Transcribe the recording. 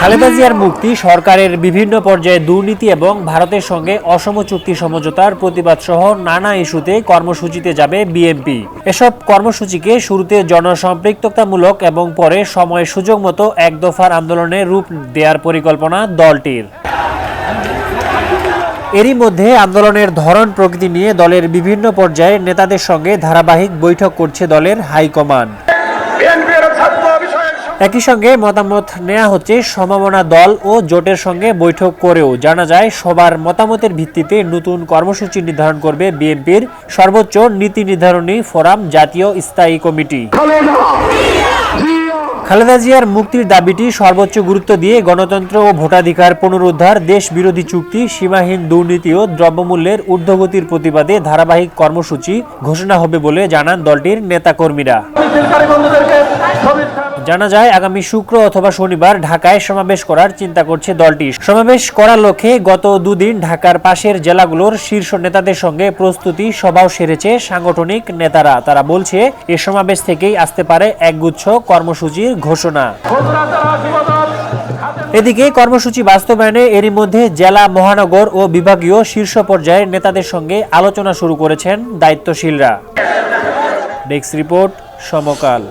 খালেদা জিয়ার মুক্তি সরকারের বিভিন্ন পর্যায়ে দুর্নীতি এবং ভারতের সঙ্গে অসম চুক্তি সমঝোতার প্রতিবাদ সহ নানা ইস্যুতে কর্মসূচিতে যাবে বিএনপি। এসব কর্মসূচিকে শুরুতে জনসম্পৃক্ততামূলক এবং পরে সময় সুযোগ মতো এক দফার আন্দোলনে রূপ দেওয়ার পরিকল্পনা দলটির। এরই মধ্যে আন্দোলনের ধরন প্রকৃতি নিয়ে দলের বিভিন্ন পর্যায়ে নেতাদের সঙ্গে ধারাবাহিক বৈঠক করছে দলের হাইকমান্ড। একই সঙ্গে মতামত নেওয়া হচ্ছে সম্ভাবনা দল ও জোটের সঙ্গে বৈঠক করেও। জানা যায়, সবার মতামতের ভিত্তিতে নতুন কর্মসূচি নির্ধারণ করবে বিএনপির সর্বোচ্চ নীতি নির্ধারণী ফোরাম জাতীয় স্থায়ী কমিটি। খালেদা জিয়ার মুক্তির দাবিটি সর্বোচ্চ গুরুত্ব দিয়ে গণতন্ত্র ও ভোটাধিকার পুনরুদ্ধার, দেশ বিরোধী চুক্তি, সীমাহীন দুর্নীতি ও দ্রব্যমূল্যের ঊর্ধ্বগতির প্রতিবাদে ধারাবাহিক কর্মসূচি ঘোষণা হবে বলে জানান দলটির নেতাকর্মীরা। জানা যায়, আগামী শুক্র অথবা শনিবার ঢাকায় সমাবেশ করার চিন্তা করছে দলটি। সমাবেশ করার লক্ষ্যে গত দুদিন ঢাকার পাশের জেলাগুলোর শীর্ষ নেতাদের সঙ্গে প্রস্তুতি সভাও সেরেছে সাংগঠনিক নেতারা। তারা বলছে, এ সমাবেশ থেকেই আসতে পারে একগুচ্ছ কর্মসূচির ঘোষণা। এদিকে কর্মসূচি বাস্তবায়নে এরই মধ্যে জেলা, মহানগর ও বিভাগীয় শীর্ষ পর্যায়ের নেতাদের সঙ্গে আলোচনা শুরু করেছেন দায়িত্বশীলরা। ডেস্ক রিপোর্ট সমকাল।